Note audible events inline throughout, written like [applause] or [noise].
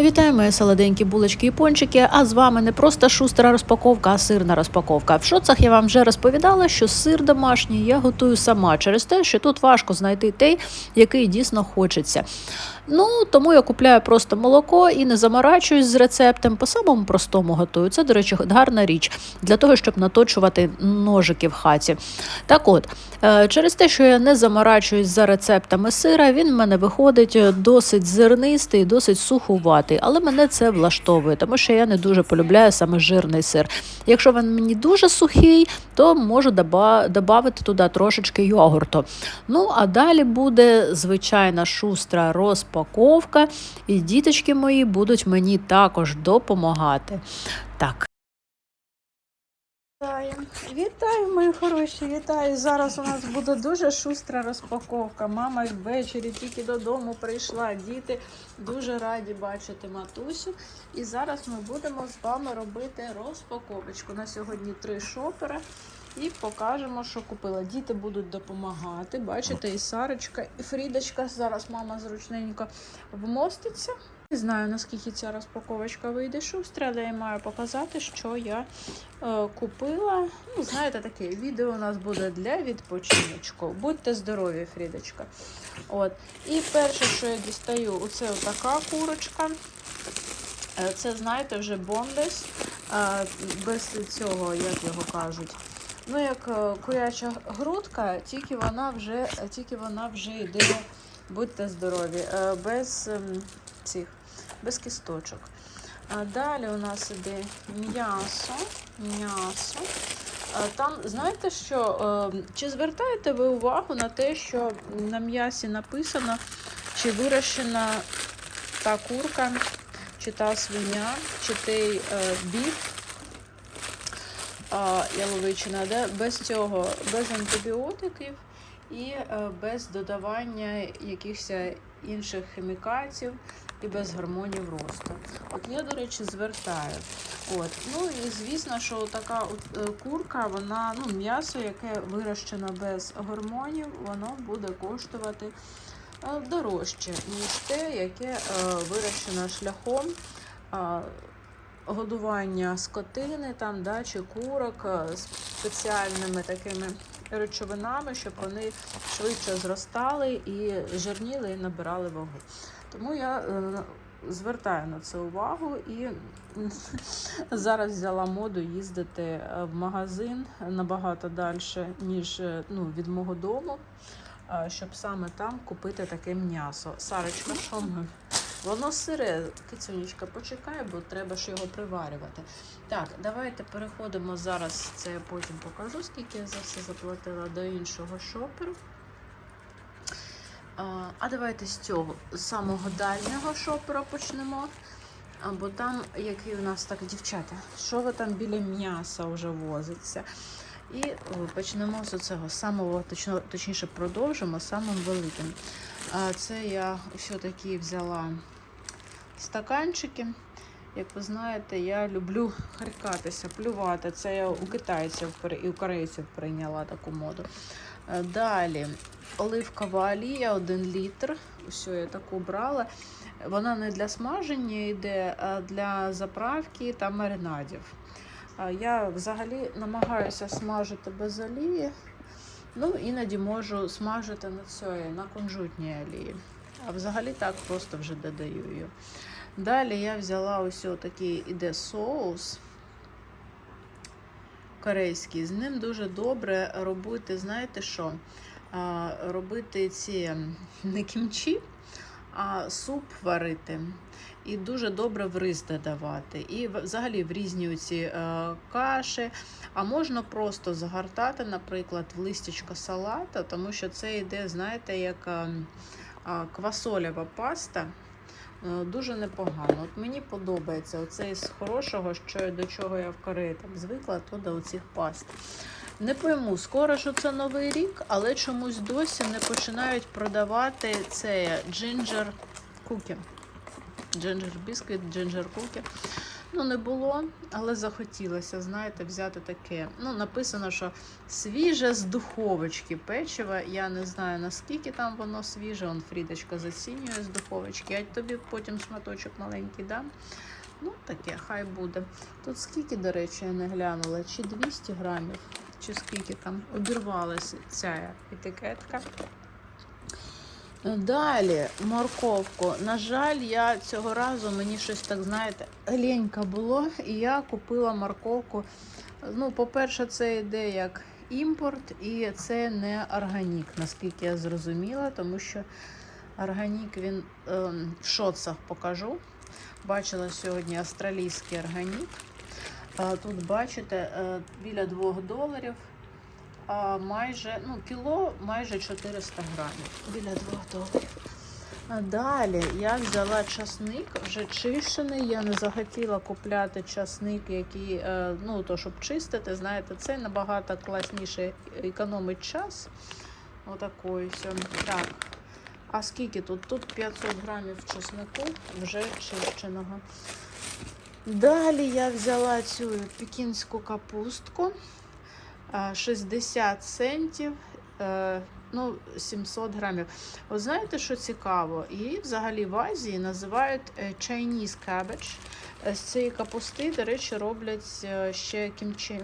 Вітаю, мої солоденькі булочки і пончики. А з вами не просто шустра розпаковка, а сирна розпаковка. В шоцах я вам вже розповідала, що сир домашній я готую сама через те, що тут важко знайти той, який дійсно хочеться. Ну тому я купляю просто молоко і не заморачуюсь з рецептом. По самому простому готую. Це, до речі, гарна річ для того, щоб наточувати ножики в хаті. Так от, е, через те, що я не заморачуюсь за рецептами сира, він в мене виходить досить зернистий, досить сухуватий, але мене це влаштовує, тому що я не дуже полюбляю саме жирний сир. Якщо він мені дуже сухий, то можу додати туди трошечки йогурту. Ну, а далі буде звичайна шустра розпаковка, і діточки мої будуть мені також допомагати. Так. Вітаю, вітаю, мої хороші, вітаю. Зараз у нас буде дуже шустра розпаковка. Мама ввечері тільки додому прийшла. Діти дуже раді бачити матусю. І зараз ми будемо з вами робити розпаковочку. На сьогодні три шопера. І покажемо, що купила. Діти будуть допомагати. Бачите, і Сарочка, і Фрідочка. Зараз мама зручненько вмоститься. Не знаю, наскільки ця розпаковочка вийде шустра, але я маю показати, що я е, купила. Ну, знаєте, таке відео у нас буде для відпочиночку. Будьте здорові, Фрідочка. От. І перше, що я дістаю, оце така курочка. Е, Це, знаєте, вже бондес. Е, без цього, як його кажуть. Ну, як е, куряча грудка, тільки вона вже, тільки вона вже йде, будьте здорові, без ем, цих без кісточок. А далі у нас іде м'ясо. М'ясо. Там, знаєте що? е, Чи звертаєте ви увагу на те, що на м'ясі написано, чи вирощена та курка, чи та свиня, чи той е, біф, яловичина, де без цього, без антибіотиків і е, без додавання якихось інших хімікатів і без гормонів росту. От я, до речі, звертаю. От. Ну і звісно, що така от, е, курка, вона, ну, м'ясо, яке вирощено без гормонів, воно буде коштувати е, дорожче, ніж те, яке е, вирощено шляхом. Годування скотини там, да, чи курок спеціальними такими речовинами, щоб вони швидше зростали і жирніли і набирали вагу. Тому я е, звертаю на це увагу і [laughs] зараз взяла моду їздити е, в магазин набагато далі, ніж е, ну, від мого дому, щоб саме там купити таке м'ясо. Сарочка, що ми? Воно сире, кицюнічка, почекай, бо треба ж його приварювати. Так, давайте переходимо зараз. Це я потім покажу, скільки я за все заплатила до іншого шоперу. А, давайте з цього самого дальнього шопера почнемо. А, Бо там, який у нас так, дівчата, що ви там біля м'яса вже возиться. І почнемо з цього самого, точніше, продовжимо самим великим. Це я все-таки взяла стаканчики. Як ви знаєте, я люблю харкатися, плювати. Це я у китайців і у корейців прийняла таку моду. Е, Далі оливкова олія 1 літр. Все, я таку брала. Вона не для смаження йде, а для заправки та маринадів. Я взагалі намагаюся смажити без олії. Ну, іноді можу смажити на цій, на кунжутній олії. А взагалі так просто вже додаю її. Далі я взяла ось такий іде соус корейський. З ним дуже добре робити, знаєте що? Робити ці не кімчі, а суп варити. І дуже добре в рис додавати. І взагалі в різні ці е, каші. А можна просто загортати, наприклад, в листячко салата, тому що це йде, знаєте, як е, квасолява паста. Е, Дуже непогано. От мені подобається оце із хорошого, що до чого я в Кореї там звикла, то до оцих паст. Не пойму, скоро що це новий рік, але чомусь досі не починають продавати це джинджер кукі. Джинджер бісквіт, джинджер кукі. Ну, не було, але захотілося, знаєте, взяти таке. Ну, написано, що свіже з духовочки печиво. Я не знаю, наскільки там воно свіже. Он Фрідочка зацінює з духовочки. Я тобі потім шматочок маленький дам. Ну, таке, хай буде. Тут скільки, до речі, я не глянула, чи 200 грамів, чи скільки там обірвалася ця етикетка. Далі морковку. На жаль, я цього разу мені щось так, знаєте, лінька було, і я купила морковку. Ну, по-перше, це йде як імпорт, і це не органік, наскільки я зрозуміла, тому що органік він ем, в шоцах покажу. Бачила сьогодні австралійський органік. Тут бачите е, біля 2 доларів. А майже ну, кіло майже 400 грамів. Біля 2 доларів. Далі я взяла часник, вже чищений. Я не захотіла купляти часник, який, е, ну, то, щоб чистити, знаєте, це набагато класніше економить час. Отакої сьо. Так. А скільки тут? Тут 500 грамів чеснику вже чищеного. Далі я взяла цю пекінську капустку. 60 центів, е, ну, 700 грамів. От знаєте, що цікаво? Її взагалі в Азії називають е, Chinese cabbage. Е, З цієї капусти, до речі, роблять ще кімчі.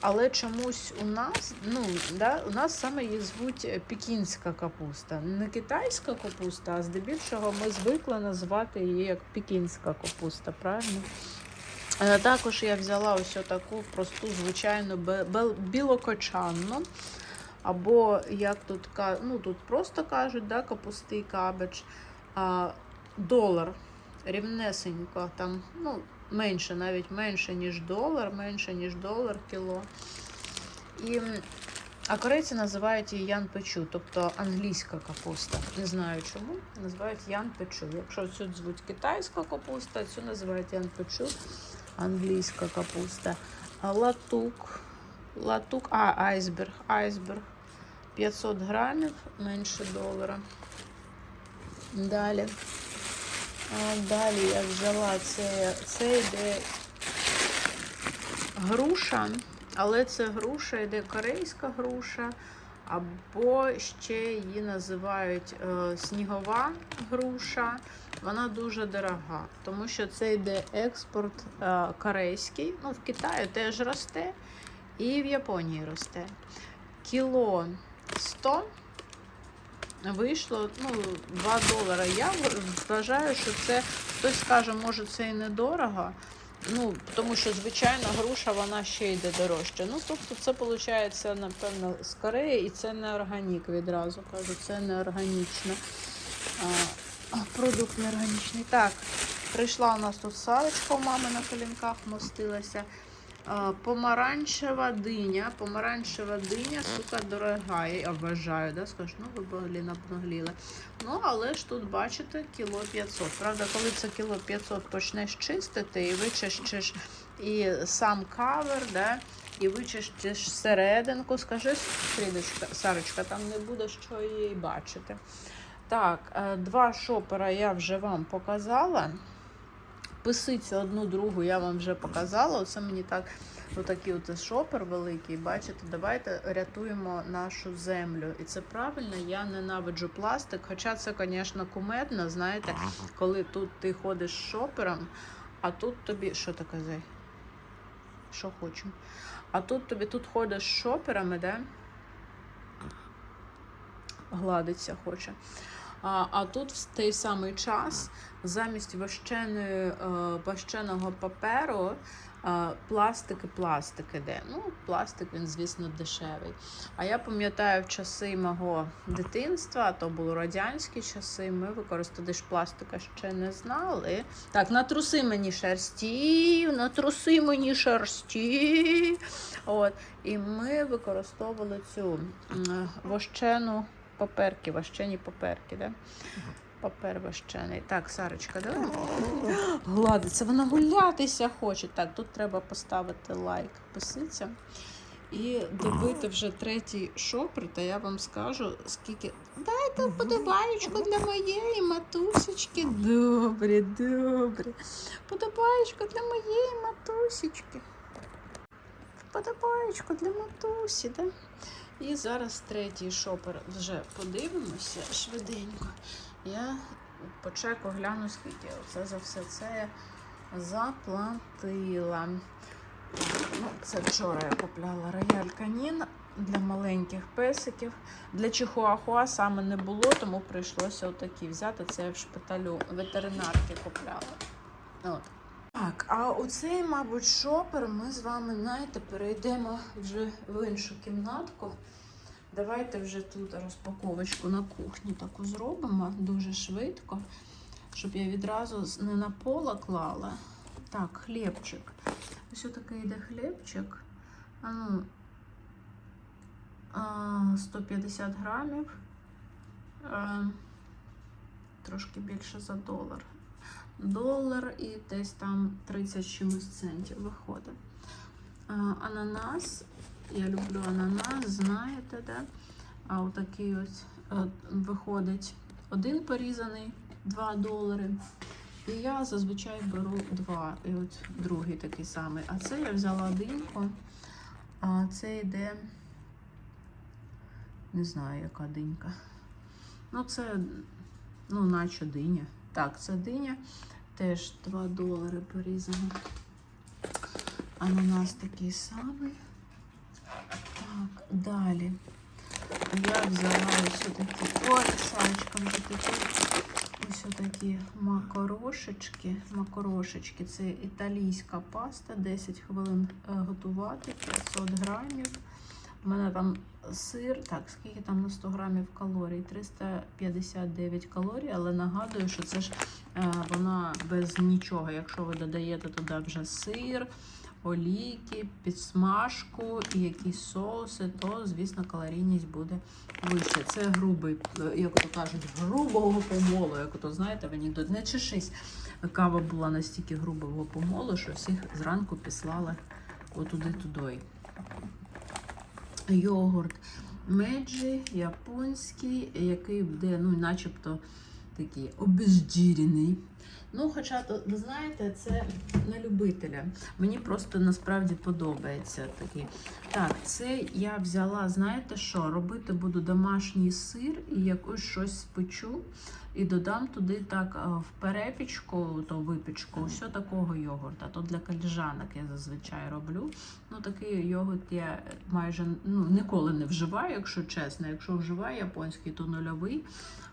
Але чомусь у нас, ну, да, у нас саме її звуть е, пекінська капуста. Не китайська капуста, а здебільшого ми звикли називати її як пекінська капуста, правильно? Е, Також я взяла ось таку просту, звичайну білокочанну. Або як тут ну тут просто кажуть, да, капустий кабедж. А, долар рівнесенько, там, ну, менше, навіть менше, ніж долар, менше, ніж долар кіло. І, а корейці називають її ян печу, тобто англійська капуста. Не знаю чому. Називають ян печу. Якщо цю звуть китайська капуста, цю називають ян печу, англійська капуста. А латук. Латук, а, айсберг, айсберг. 500 грамів, менше долара. Далі. Далі я взяла це, це йде груша, але це груша йде корейська груша, або ще її називають е, снігова груша. Вона дуже дорога, тому що це йде експорт е, корейський. Ну, в Китаї теж росте, і в Японії росте. Кіло 100 вийшло ну, 2 долари. Я вважаю, що це хтось скаже, може це і недорого. Ну, тому що, звичайно, груша вона ще йде дорожче. Ну, тобто, це виходить, напевно, з Кореї, і це не органік відразу кажу, це не органічно. А, продукт не органічний. Так, прийшла у нас тут салочка у мами на колінках мостилася. А, Помаранчева диня. Помаранчева диня, сука, дорога, я вважаю. Да? Скажеш, ну ви Блін, обнагліли. Ну, але ж тут, бачите, кіло 500. Правда, коли це кіло 500 почнеш чистити і вичистиш і сам кавер, да? і вичистиш серединку, скажи, Фрідочка, Сарочка, там не буде що її бачити. Так, е, два шопера я вже вам показала. Писицю одну другу я вам вже показала. Оце мені так, отакий от шопер великий. Бачите, давайте рятуємо нашу землю. І це правильно, я ненавиджу пластик. Хоча це, звісно, кумедно, знаєте, коли тут ти ходиш з шопером, а тут тобі. Що таке зай? Що хочемо? А тут тобі тут ходиш з шоперами, да? Гладиться хоче. А, а тут в той самий час замість вощеної, е, вощеного паперу е, пластик і пластик іде. Ну, пластик він, звісно, дешевий. А я пам'ятаю в часи мого дитинства, то були радянські часи, ми використовували ж пластика ще не знали. Так, натруси мені шерсті, натруси мені шерсті. От. І ми використовували цю м, вощену паперки, вощені паперки, да? Папер вощений. Так, Сарочка, давай. Гладиться, вона гулятися хоче. Так, тут треба поставити лайк писиця. і добити вже третій шопер, та я вам скажу, скільки. Дайте подобаєчку для моєї матусечки. Добре, добре. Подобаєчку для моєї матусечки. Подобаєчку для матусі, да? І зараз третій шопер вже подивимося швиденько. Я по чеку гляну, скільки це за все це я заплатила. Ну, це вчора я купляла рояль канін для маленьких песиків. Для чихуахуа саме не було, тому прийшлося отакі взяти. Це я в шпиталю ветеринарки купляла. От. Так, а оцей, мабуть, шопер ми з вами, знаєте, перейдемо вже в іншу кімнатку. Давайте вже тут розпаковочку на кухні таку зробимо дуже швидко, щоб я відразу не на пола клала. Так, хлібчик. Ось такий йде хлібчик. А ну, 150 грамів. Трошки більше за долар. Долар і десь там 30 чимось центів виходить. Ананас. Я люблю ананас, знаєте, да? А отакий ось е, виходить один порізаний 2 долари. І я зазвичай беру два. І от другий такий самий. А це я взяла диньку. А це йде. Не знаю, яка динька. Ну, це, ну, наче диня. Так, це диня. Теж 2 долари порізано. Ананас такий самий. Так, далі. Я взяла ось такі. Такі. Ось такі макорошечки. Макорошечки. Це італійська паста. 10 хвилин е, готувати, 500 грамів. У мене там сир, так, скільки там на 100 грамів калорій? 359 калорій, але нагадую, що це ж е, вона без нічого. Якщо ви додаєте туди вже сир, олійки, підсмажку і якісь соуси, то, звісно, калорійність буде вища. Це грубий, е, як то кажуть, грубого помолу. Як то знаєте, в анекдот. Не чешись. Кава була настільки грубого помолу, що всіх зранку післали отуди-туди. Йогурт меджі, японський, який буде, ну, начебто такий обезджірений. Ну, хоча, ви знаєте, це на любителя. Мені просто насправді подобається такий. Так, це я взяла, знаєте що? Робити буду домашній сир і якось щось спечу. І додам туди так в перепічку, то випічку, все такого йогурта. То для кальжанок я зазвичай роблю. Ну, такий йогурт я майже ну, ніколи не вживаю, якщо чесно. Якщо вживаю японський, то нульовий.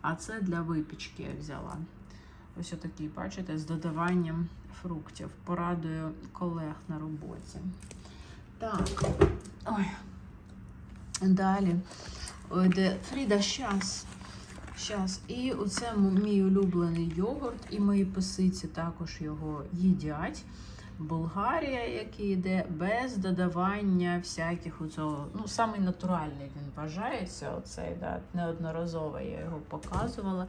А це для випічки я взяла. Ось отакий, бачите, з додаванням фруктів. Порадую колег на роботі. Так. Ой. Далі. Ой, де Фріда, щас. Щас. І оце мій улюблений йогурт, і мої писиці також його їдять. Болгарія, який йде без додавання всяких у цього. Ну, самий натуральний він вважається. Оцей, да, неодноразово я його показувала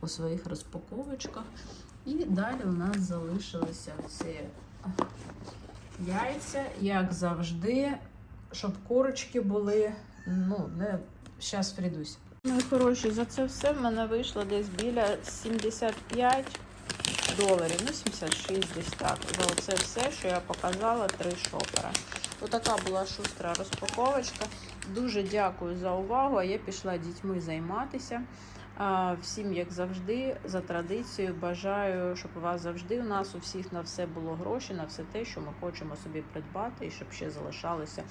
у своїх розпаковочках. І далі у нас залишилися ці яйця, як завжди, щоб курочки були. Ну, не зараз Фрідусь. Мої хороші, за це все в мене вийшло десь біля 75 доларів. Ну, 76 десь так. За це все, що я показала, три шопера. Отака була шустра розпаковочка. Дуже дякую за увагу. А я пішла дітьми займатися. Всім, як завжди, за традицією, бажаю, щоб у вас завжди у нас у всіх на все було гроші, на все те, що ми хочемо собі придбати, і щоб ще залишалося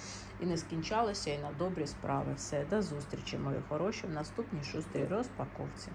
і не скінчалося, і на добрі справи. Все, до зустрічі, мої хороші, в наступній шустрій розпаковці.